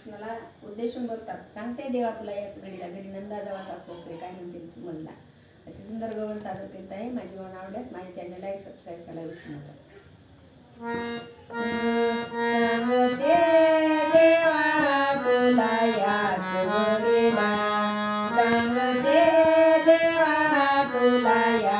कृष्णाला उद्देशून बघतात सांगते देवा तुला याच घडीला घरी नंदा जावा सासू असते काय म्हणतील तू म्हणला असे सुंदर गवळ सादर करीत आहे माझी गवळ आवडल्यास माझ्या चॅनलला एक सबस्क्राईब करायला विसरू नका. सांगते देवा तुला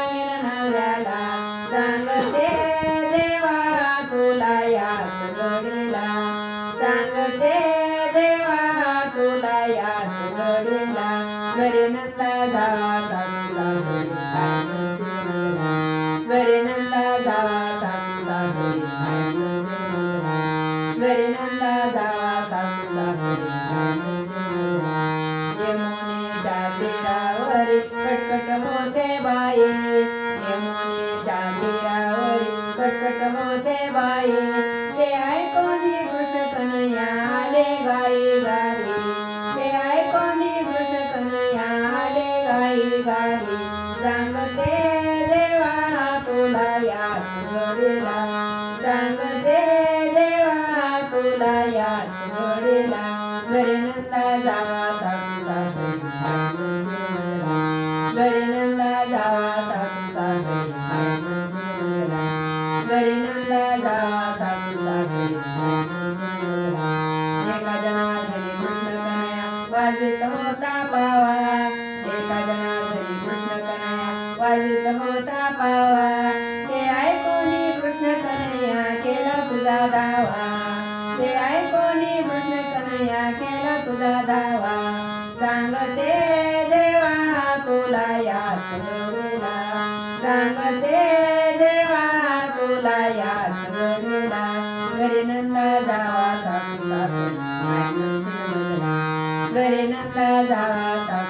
याच घडीला घरी नंदा जावा सासू सासरी काय म्हणते मला? घरी नंदा जावा सासू सासरी काय म्हणते मला? घरी नंदा जावा सासू सासरी काय म्हणते मला? यमुनेच्या तीरावरी कटकट होते बाई यमुनेच्या तीरावरी कटकट होते बाई याच सांगते देवा तुला याच घडीला घरी जावा सासू सासरी जावा सासू सासरी जावा एका वाजित होता पावा. एका जना कृष्ण वाजित होता पावा. तुझा धावा देवाय कोणी बसन कन्हैया केला तुझा दावा सांगते देवा तुला या तुला सांगते देवा तुला या तुला घरी नंद जावा सांगता घरी नंद जावा